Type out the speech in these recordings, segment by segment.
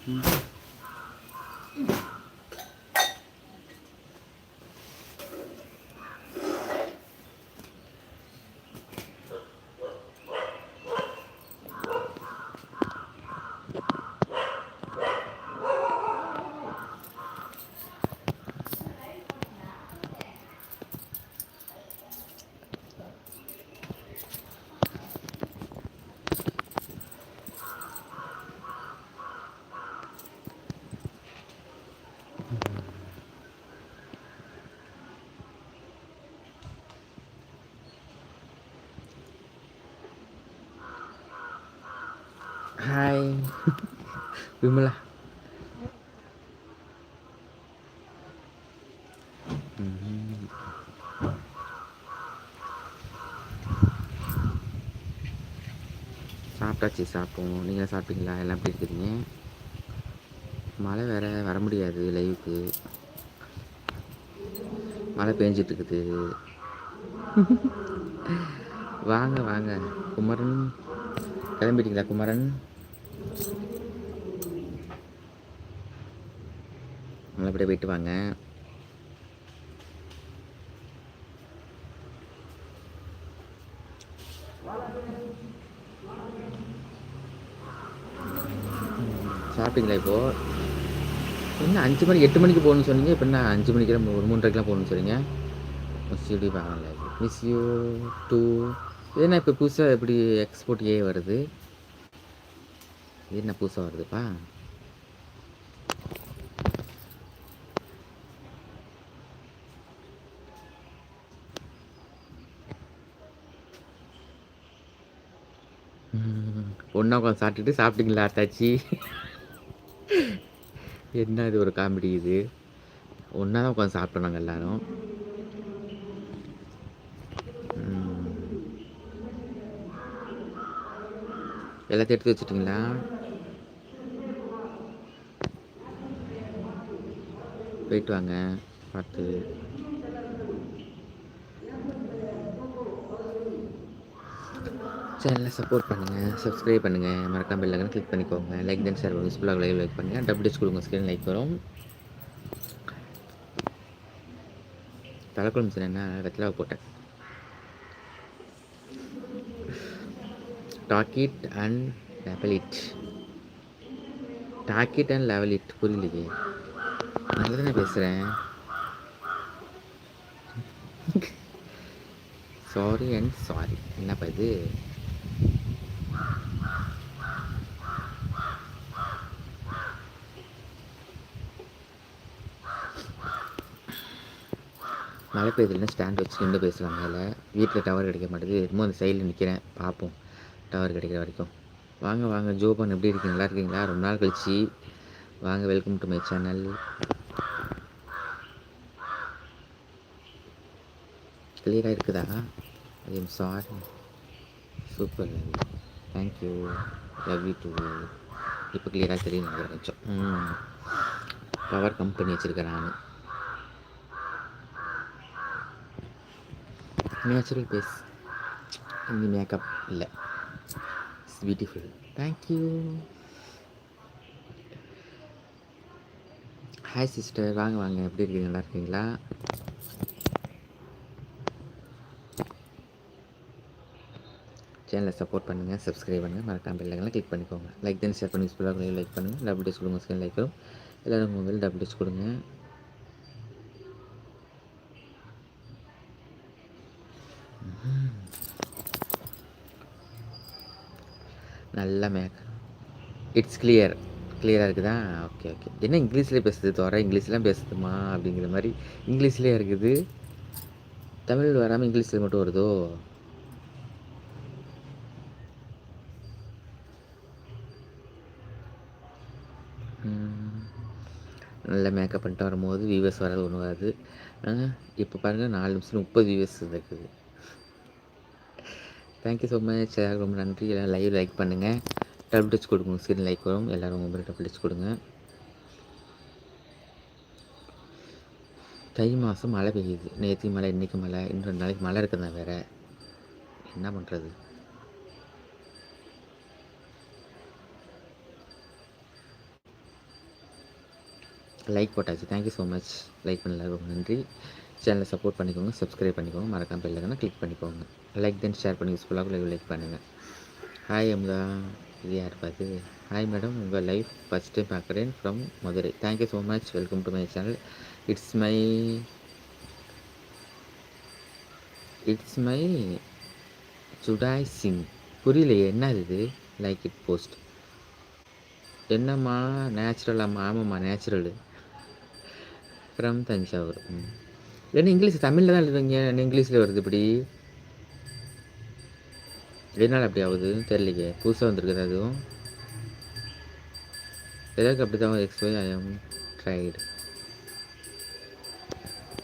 Hi Vimala. சாப்பிட்டாச்சு சாப்பிட்டோம் நீங்கள் சாப்பிட்டீங்களா? எல்லாம் எப்படி இருக்கிறீங்க மழை வேற வர முடியாது லைவுக்கு மழை பெஞ்சிட்டு இருக்குது வாங்க வாங்க. குமரன். கிளம்பிட்டீங்களா குமரன்? நல்லபடியாக போயிட்டு வாங்க. சாப்பிட்டீங்களா இப்போது என்ன அஞ்சு மணி எட்டு மணிக்கு போகணும்னு சொன்னீங்க இப்போ என்ன அஞ்சு மணிக்கெல்லாம் ஒரு மூன்றரைக்கெலாம் போகணும்னு சொன்னீங்க? மிஸ் யூ வாங்கல மிஸ் யூ டூ என்ன இப்போ புதுசாக எப்படி எக்ஸ்போர்ட் ஏ வருது. என்ன புதுசாக வருதுப்பா? ஒன்றா உட்காந்து சாப்பிட்டுட்டு சாப்பிட்டீங்களா அத்தாச்சி? என்ன இது ஒரு காமெடி இது? ஒன்றா தான் உட்காந்து சாப்பிட்டோம் நாங்கள் எல்லாரும். எல்லாத்தையும் எடுத்து வச்சுட்டிங்களா? போயிட்டு வாங்க பார்த்து. சேனலை சப்போர்ட் பண்ணுங்கள் சப்ஸ்கிரைப் பண்ணுங்கள் மறக்காம பெல் கிளிக் பண்ணிக்கோங்க. லைக் தென் சார் பண்ணுங்கள் லைவ் லைக் பண்ணுங்கள் டபுள்யூஸ் கொடுங்க ஸ்க்ரீன் லைக் வரும். தலைக்குழம்பு என்ன வெத்தலாவை போட்டேன். Talk it and level it talk it and level it புரியலையே நான் தானே பேசுகிறேன் சாரி அண்ட் சாரி என்னப்பா இது? மழை பெய்யுதுன்னா ஸ்டாண்ட் வச்சு நின்று பேசலாம் மேலே வீட்டில் டவர் கிடைக்க மாட்டேது என்னமோ அந்த சைடில் நிற்கிறேன் பார்ப்போம். டவர் கிடைக்கிற வரைக்கும். வாங்க வாங்க. ஜோபான் எப்படி இருக்கீங்க? நல்லா இருக்கீங்களா? ரொம்ப நாள் கழிச்சு. வாங்க வெல்கம் டு மை சேனல் கிளியராக இருக்குதா I'm sorry super thank you love you too இப்போ கிளியராக தெரியும் நினைக்கிறேன் கொஞ்சம். பவர் கம்பெனி வச்சுருக்கேன் நான். நேச்சுரல் பேஸ் இந்த மேக்கப் இல்லை. It's beautiful thank you hi sister வாங்க வாங்க. எப்படி இருக்கீங்க? நல்லா இருக்கீங்களா? சேனலை சப்போர்ட் பண்ணுங்கள் சப்ஸ்கிரைப் பண்ணுங்கள் மறக்காம பெல்லைக்கெல்லாம் கிளிக் பண்ணிக்கோங்க. லைக் தென் ஷேர் பண்ணி யூஸ்ஃபுல்லாக லைக் பண்ணுங்கள் டபுள் டேஸ் கொடுங்க ஸ்கிரீன் லைக் வரும். எல்லோரும் மொபைல் டபுள் டேஸ் கொடுங்க. நல்ல மேக் இட்ஸ் கிளியர் கிளியராக இருக்குதா? ஓகே ஓகே என்ன இங்கிலீஷ்லேயே பேசுது? தோற இங்கிலீஷ்லாம் பேசுதுமா? அப்படிங்கிற மாதிரி இங்கிலீஷ்லேயே இருக்குது. தமிழ் வராமல் இங்கிலீஷில் மட்டும் வருதோ? நல்ல மேக்கப் பண்ணிட்டு வரும்போது வியூவர்ஸ் வராது ஒன்றும் வராது. இப்போ பாருங்கள் நாலு நிமிஷம் முப்பது வியூவர்ஸ் இருக்குது. தேங்க்யூ ஸோ மச் ரொம்ப நன்றி. எல்லாம் லைவ் லைக் பண்ணுங்கள் டபுள் டச் கொடுங்க. ஸ்க்ரீன் லைக் வரும். எல்லோரும் மொபைல் டபுள் டச் கொடுங்க. தை மாதம் மழை பெய்யுது. நேற்று மழை இன்றைக்கி மழை. இன்னும் ரெண்டு நாளைக்கு மழை இருக்குதா வேறு? என்ன பண்ணுறது லைக் போட்டாச்சு. தேங்க்யூ ஸோ மச் லைக் பண்ணல ரொம்ப நன்றி. சேனலை சப்போர்ட் பண்ணிக்கோங்க சப்ஸ்கிரைப் பண்ணிக்கோங்க மறக்காம பெல்லைக்கான கிளிக் பண்ணிக்கோங்க. லைக் தென் ஷேர் பண்ணி யூஸ்ஃபுல்லாக லைவ் லைக் பண்ணுங்கள் ஹாய் அமுதா இது யார் பார்த்து ஹாய் மேடம் உங்கள் லைஃப் ஃபஸ்ட் டைம் பார்க்குறேன் from Madurai. Thank you so much welcome to my channel it's my it's my சுடாய் Singh புரியலையே என்ன இது? லைக் இட் போஸ்ட் என்னம்மா நேச்சுரலாம்மா ஆமாம்மா நேச்சுரலு ஃப்ரம் தஞ்சாவூர். இல்லைன்னா என்ன இங்கிலீஷ் தமிழில் தான் எழுதுவீங்க என்ன இங்கிலீஷில் வருது இப்படி. எதனால் அப்படி ஆகுதுன்னு தெரியலையே. புதுசாக வந்திருக்குது அதுவும் எதாவது அப்படி தான் எக்ஸ் ஒய் ஐ ஆம் ட்ரைடு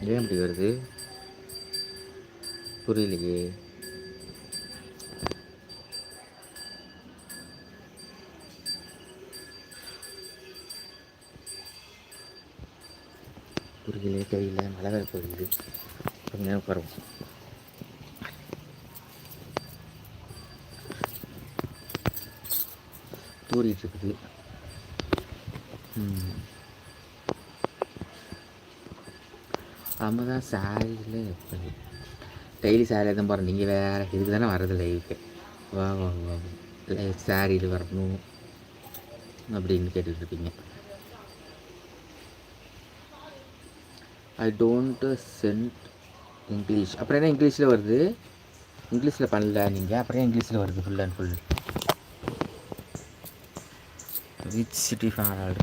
ஏன் அப்படி வருது? புரியலையே. புரியல தெரியல மழை வேறு போகுது கொஞ்ச நேரம் உட்காருவோம். தூரிட்டு இருக்குது நம்ம தான் சாரியில் டெய்லி சாரியாக தான் போகிறேன் நீங்கள் வேறு இதுக்கு தானே வர்றது லைஃபு வா வா வா லைஃப் சாரியில் வரணும் அப்படின்னு கேட்டுட்ருப்பீங்க ஐ டோன்ட் சென்ட் இங்கிலீஷ் அப்புறம் என்ன இங்கிலீஷில் வருது? இங்கிலீஷில் பண்ணல நீங்கள் அப்புறம் இங்கிலீஷில் வருது full and full which city for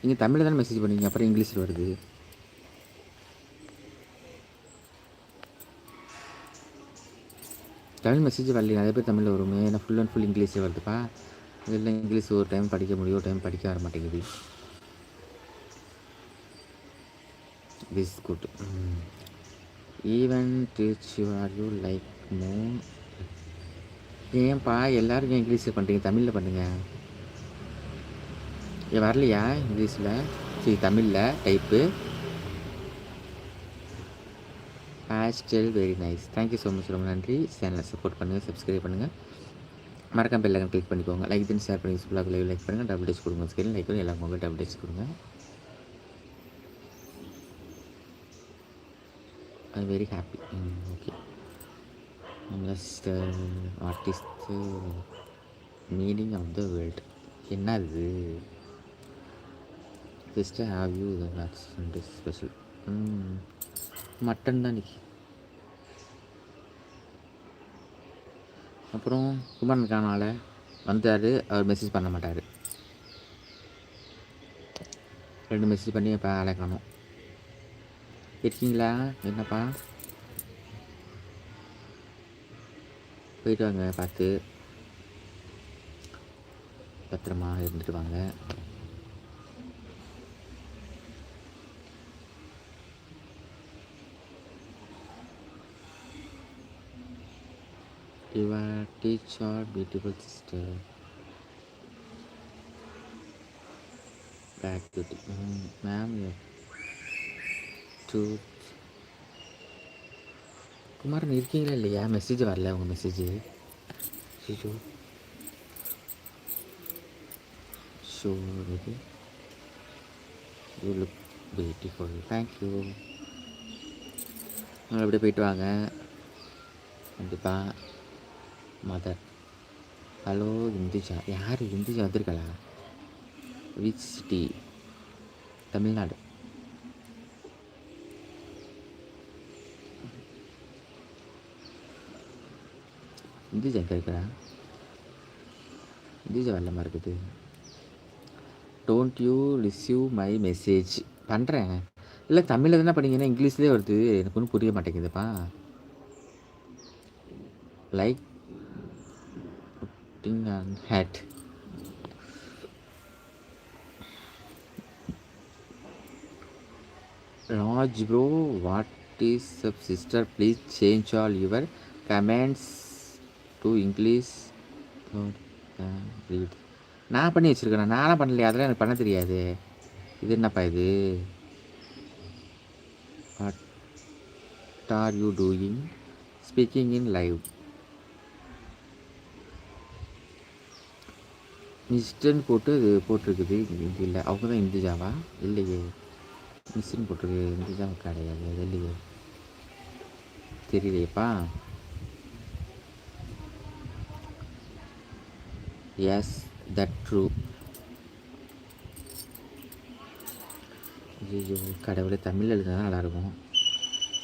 நீங்கள் தமிழில் தானே மெசேஜ் பண்ணீங்க அப்புறம் இங்கிலீஷில் வருது. தமிழ் மெசேஜ் வரல நிறைய பேர் தமிழில் வருமே. ஏன்னா ஃபுல் அண்ட் ஃபுல் இங்கிலீஷில் வருதுப்பா. இதில் இங்கிலீஷ் ஒரு டைம் படிக்க முடியும் ஒரு டைம் படிக்க வர மாட்டேங்குது. Biscuit even teach you are you like moon ஏன்ப்பா எல்லாருக்கும் இங்கிலீஷில் பண்ணுறீங்க தமிழில் பண்ணுங்க. ஏன் வரலையா இங்கிலீஷில் சரி தமிழில் type still very nice thank you so much ரொம்ப நன்றி. சேனலை சப்போர்ட் பண்ணுங்கள் சப்ஸ்கிரைப் பண்ணுங்கள் மறக்காம பெல்லைக்கன் கிளிக் பண்ணிக்கோங்க. லைக் தென் ஷேர் பண்ணி யூஸ்ஃபுல்லாக லைவ் லைக் பண்ணுங்கள் டபுள் டேஸ் கொடுங்க ஸ்கிரீன் லைக் பண்ணி எல்லா மொபைல் டபுள் டேஸ் கொடுங்க. Very happy okay just the artist meaning of the world என்ன அது just have you that's special mutton தான் இன்னைக்கு. அப்புறம் குமரன் காணால வந்தார் அவர் மெசேஜ் பண்ண மாட்டார். ரெண்டு மெசேஜ் பண்ணி இப்போ ஆளை காணும். இருக்கீங்களா என்னப்பா போயிட்டு வாங்க பார்த்து பத்திரமா இருந்துட்டு வாங்க you teacher, teach are beautiful sister back ma'am ma'am. Kumaran இருக்கீங்களா இல்லையா மெசேஜ் வரல உங்கள் மெசேஜ் ஷிஷு ஷோ இது you look beautiful thank you நீங்கள் அப்படியே போயிட்டு வாங்க கண்டிப்பாக மதர் ஹலோ இந்துஜா யார் இந்துஜா வந்திருக்கலா விச் சிட்டி தமிழ்நாடு இந்துஜா எங்கே இருக்கிறா வெள்ளமாக இருக்குது don't you receive my message பண்ணுறேன் இல்லை தமிழில் தானே படிங்கன்னா இங்கிலீஷ்லேயே வருது எனக்கு ஒன்றும் புரிய மாட்டேங்குதுப்பா like pudding and hate Raj bro what is sup sister please change all your comments to English Don't, நான் பண்ணி வச்சுருக்கேன் நானும் பண்ணலையே அதெல்லாம் எனக்கு பண்ண தெரியாது. இது என்னப்பா இது? What are you doing speaking in live மிஸ்டன் போட்டு அது போட்டிருக்குது இது இல்லை. அவங்க தான் இந்துஜாவா இல்லையே. மிஸ்டன் போட்டிருக்கு இந்துஜாவா கிடையாது அது இல்லையே. தெரியலையேப்பா. எஸ் தட் ட்ரூ ஐயோ கடவுளை தமிழ் எழுதுனா நல்லாயிருக்கும்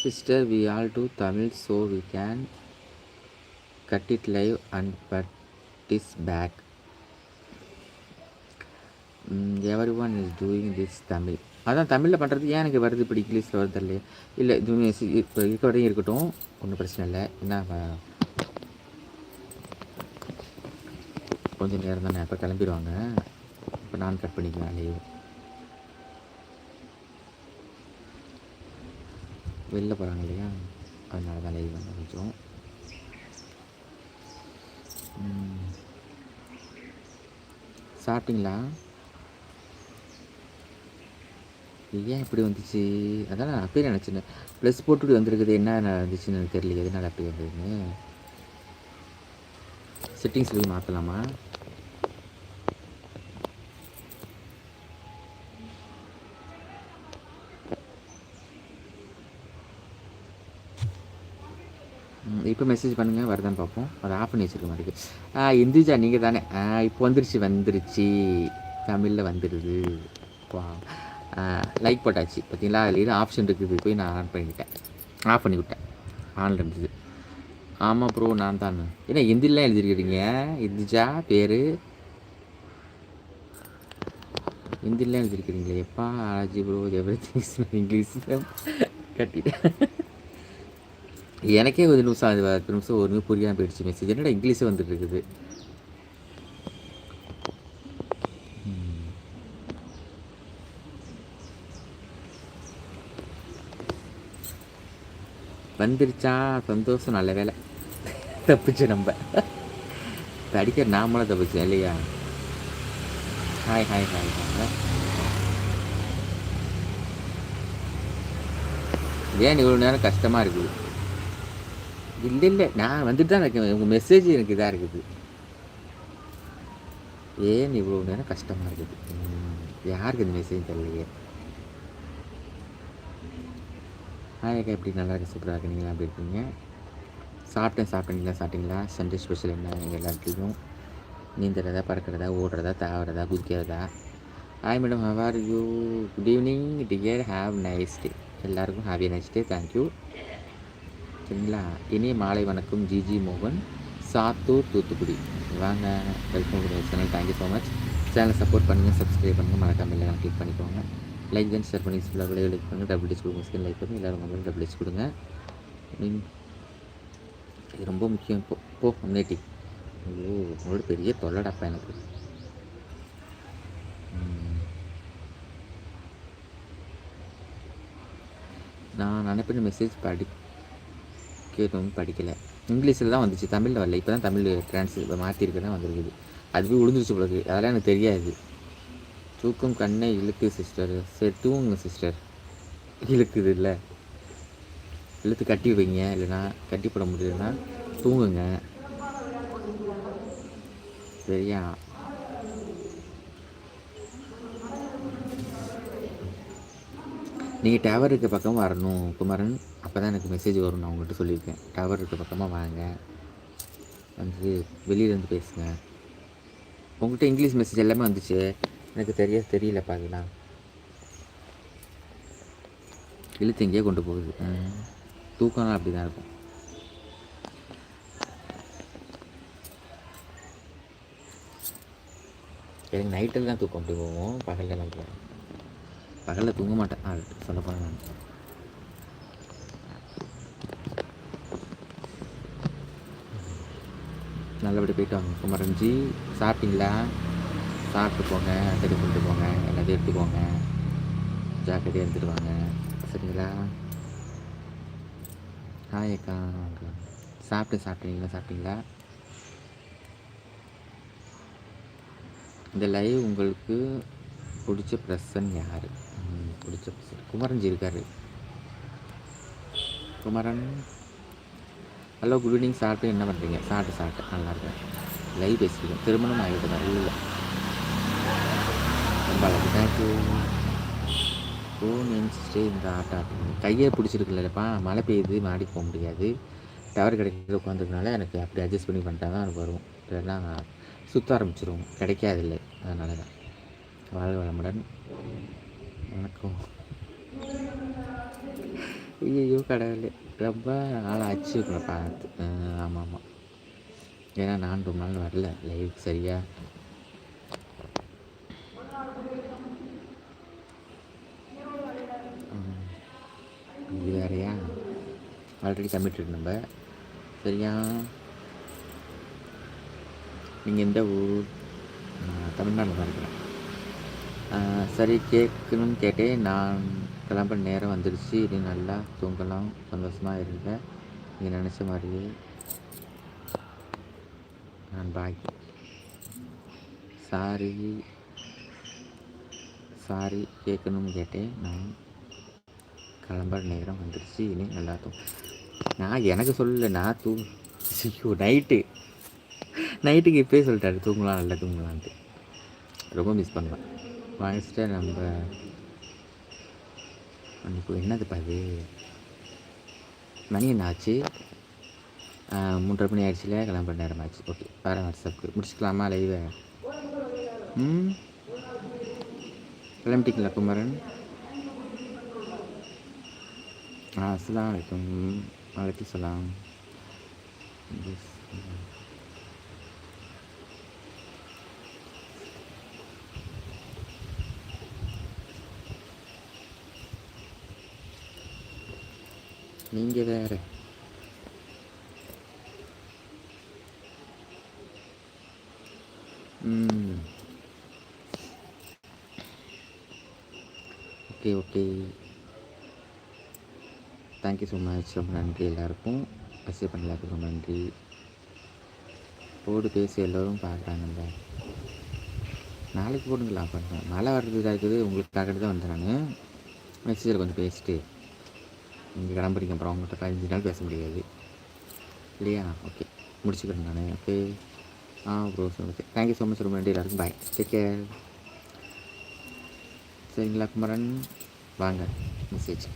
sister we all do Tamil so we can cut it live and but is back everyone is doing this Tamil அதான் தமிழில் பண்ணுறது ஏன் எனக்கு வருது இப்படி இங்கிலீஷில் வருது இல்லையா? இல்லை இது இப்போ இருக்க வரையும் இருக்கட்டும் ஒன்றும் பிரச்சனை இல்லை. என்ன வ- கொஞ்சம் நேரம் தானே அப்போ கிளம்பிடுவாங்க. இப்போ நான் கட் பண்ணிக்கலாம் லீவ் வெளில போகிறாங்க இல்லையா? அதனால தான் லீவ் வந்து கொஞ்சம். சாப்பிட்டீங்களா? ஏன் இப்படி வந்துச்சு? அதான் நான் அப்பயே நினச்சேன். ப்ளஸ் போட்டுட்டு வந்திருக்குது என்ன நடந்துச்சுன்னு எனக்கு தெரியல எதனால் அப்படி வந்ததுன்னு. செட்டிங்ஸ் போய் மாற்றலாமா இப்போ மெசேஜ் பண்ணுங்கள் வருதான்னு பார்ப்போம். அதை ஆஃப் பண்ணி வச்சுருக்க மாட்டேங்குது ஆ இந்துஜா நீங்கள் தானே. ஆ இப்போ வந்துருச்சு வந்துருச்சு. தமிழில் வந்துடுது வா. லைக் போட்டாச்சு. பார்த்தீங்களா அதில் ஏதோ ஆப்ஷன் இருக்குது. போய் நான் ஆன் பண்ணிக்கிட்டேன் ஆஃப் பண்ணி விட்டேன் ஆனில் இருந்தது. ஆமாம் ப்ரோ நான் தான். என்ன ஹிந்திலாம் எழுதிருக்கிறீங்க? இந்துஜா பேர்? ஹிந்திலாம் எழுதிருக்கிறீங்களே. எப்பா ஆஜி ப்ரோ எவ்ரி திங்ஸ் இங்கிலீஷில் கட்டிட்டேன். எனக்கே ஒரு நிமிஷம் அது பத்து நிமிஷம் ஒரு நிமிஷம் புரியாமல் போயிடுச்சு. மெசேஜ் என்னடா இங்கிலீஷே வந்துட்டு இருக்குது ம். வந்துருச்சா? சந்தோஷம் நல்ல வேலை. தப்பிச்சு நம்ம. படிக்க நாமளும் தப்பிச்சேன் இல்லையா? ஹாய் ஹாய் ஹாய் ஹாய் ஏன் இவ்வளோ நேரம் கஷ்டமாக இருக்குது? இல்லை இல்லை நான் வந்துட்டு தான் இருக்கேன். உங்கள் மெசேஜ் எனக்கு இதாக இருக்குது. ஏன் இவ்வளோ நேரம் கஷ்டமாக இருக்குது? யாருக்கு இந்த மெசேஜ் தெரியலையே ஹாய் அக்கா எப்படி நல்லா இருக்கு சூப்பராக இருக்கு. நீங்களா எப்படி இருக்கீங்க? சாப்பிட்டேன் சாப்பிட்டீங்களா சாப்பிட்டீங்களா? சண்டே ஸ்பெஷல் என்ன? எங்கள் எல்லாத்துலேயும் நீந்துறதா பறக்கிறதா ஓடுறதா தாவறதா குதிக்கிறதா? Hi madam how are you good evening dear have nice day எல்லாருக்கும் ஹாவி நைஸ் டே தேங்க்யூ சரிங்களா? இனி மாலை வணக்கம். ஜிஜி மோகன் சாத்தூர் தூத்துக்குடி. வாங்க welcome channel thank you so much சேனலை சப்போர்ட் பண்ணுங்கள் சப்ஸ்கிரைப் பண்ணுங்கள் மறக்காமல் எல்லாம் கிளிக் பண்ணிக்கோங்க. லைக் அண்ட் ஷேர் பண்ணி ஃபுல்லாக விளையாட லைக் பண்ணுங்கள் டபுள் டிச் கொடுங்க. ஸ்கின் லைக் பண்ணி எல்லோரும் மொபைல் டபுள் டிச் கொடுங்க. இது ரொம்ப முக்கியம். இப்போ போ முன்னேட்டி. ஐயோ உங்களோட பெரிய தொல்லடாப்பா எனக்கு. நான் அனுப்பின மெசேஜ் படிக்கணும் படிக்கலை. இங்கிலீஷில் தான் வந்துச்சு. தமிழில் வரல. இப்போ தான் தமிழ் ட்ரான்ஸ் மாற்றிருக்கு தான் வந்திருக்குது. அதுவே விழுந்துருச்சு பிறகு அதெல்லாம் எனக்கு தெரியாது. தூக்கம் கண்ணை இழுக்கு சிஸ்டர் சரி தூங்குங்க சிஸ்டர் இழுக்குது இல்லை இழுத்து கட்டி வைங்க இல்லைன்னா கட்டி போட முடியலன்னா தூங்குங்க. சரியா? நீங்கள் டவர் இருக்க பக்கம் வரணும் குமரன். அப்போ தான் எனக்கு மெசேஜ் வரும் நான் உங்கள்கிட்ட சொல்லியிருக்கேன். டவர் இருக்க பக்கமாக வாங்க. வந்து வெளியிலேருந்து பேசுங்க. உங்கள்கிட்ட இங்கிலீஷ் மெசேஜ் எல்லாமே வந்துச்சு. எனக்கு தெரிய தெரியல அதெல்லாம். இழுத்து எங்கேயோ கொண்டு போகுது. தூக்கம்லாம் அப்படி தான் இருக்கும். எனக்கு நைட்டில் தான் தூக்கம். அப்படி போகும். பகலில் போவோம் பகலில் தூங்க மாட்டேன். ஆ சொல்ல போகிறேன் நான். நல்லபடி போயிட்டு வாங்க. குமரன்ஜி சாப்பிட்டீங்களா? சாப்பிட்டு போங்க சரி கொண்டு போங்க எல்லாத்தையும் எடுத்துக்கோங்க. ஜாக்கிரதையாக எடுத்துகிட்டு வாங்க. சரிங்களா? ஹாய் அக்கா அக்கா. சாப்பிட்டு சாப்பிட்டீங்களா சாப்பிட்டீங்களா? இந்த லைவ் உங்களுக்கு பிடிச்ச பிரசன் யார்? பிடிச்ச பிரசன். குமரன்ஜி இருக்காரு. குமரன். ஹலோ குட் ஈவினிங் சாப்பிட்டு என்ன பண்ணுறீங்க சாப்பிட்டு சாப்பிட்டு. நல்லா இருக்கேன். லைவ் பேசிக்கிறேன் திருமணம் ஆகிட்டு நல்லா இல்லை. பாலாஜி தேங்க்யூ இந்த ஆட்டா கையை பிடிச்சிருக்குல்லப்பா மழை பெய்யுது மாடிக்கு போக முடியாது. டவர் கிடைக்கிறது உட்காந்துருக்கனால எனக்கு அப்படி அட்ஜஸ்ட் பண்ணி பண்ணிட்டா தான் எனக்கு வரும். இல்லைன்னா சுற்ற ஆரம்பிச்சிரும். கிடைக்காதில்லை. அதனால தான் வாழ் வளமுடன். வணக்கம். ஐயோ கடவுளே. ரொம்ப நாள் ஆச்சு உங்களை பார்த்து. ஆமாம் ஆமாம். ஏன்னா நான் ரொம்ப நாள் வரல. லைஃப் சரியாக ம். இது வேறையா ஆல்ரெடி சப்மிட்டட் நம்ம. சரியா? நீங்கள் எந்த ஊர்? தமிழ்நாட்டில் தான் இருக்கிறேன். சரி கேட்கணும்னு கேட்டேன். நான் கிளம்புற நேரம் வந்துடுச்சு இனி நல்லா தூங்கலாம். சந்தோஷமாக இருங்க. நீங்கள் நினச்ச மாதிரியே. நான் பாய் சாரி சாரி கேட்கணும்னு கேட்டேன். நான் கிளம்புற நேரம் வந்துடுச்சு இனி நல்லா தூங்க நான் எனக்கு சொல்லலை நான் தூ ஐயோ நைட்டு நைட்டுக்கு இப்போயே சொல்லிட்டாரு தூங்கலாம் நல்லா தூங்கலான்ட்டு. ரொம்ப மிஸ் பண்ணுவேன் வாங்கிச்சிட்டு நம்ம இப்போ என்னதுப்பா அது மணி என்ன ஆச்சு? மூன்றரை மணி ஆயிடுச்சுல கிளம்புற நேரம் ஆச்சு. ஓகே வேறு வாட்ஸ்அப்புக்கு முடிச்சுக்கலாமா லைவை ம்? கிளம்பிட்டீங்களா குமரன்? ஆ அஸ்லாம் வலைக்கம் சலாம் நீங்கள் வேறு ம் okay okay thank you so much ரொம்ப நன்றி எல்லாருக்கும். மெசேஜ் பண்ண எல்லாருக்கும் ரொம்ப நன்றி. போடு பேசி எல்லோரும் பார்க்குறாங்கல்ல. நாளைக்கு போடுங்களா பண்ணுறேன் மழை வர்றதுக்காக இருக்குது உங்களுக்காக தான் வந்தேன் நான். மெசேஜில் கொஞ்சம் பேசிட்டு நீங்கள் கிளம்புறீங்க அப்புறம் அவங்கள்ட்ட பதினஞ்சு நாள் பேச முடியாது. இல்லையா? ஓகே முடிச்சுக்கிறேன் நான் okay ah bro okay thank you so much ரொம்ப நன்றி எல்லாருக்கும். பாய் டேக் கேர் சரிங்களா குமரன்? வாங்க மெசேஜ்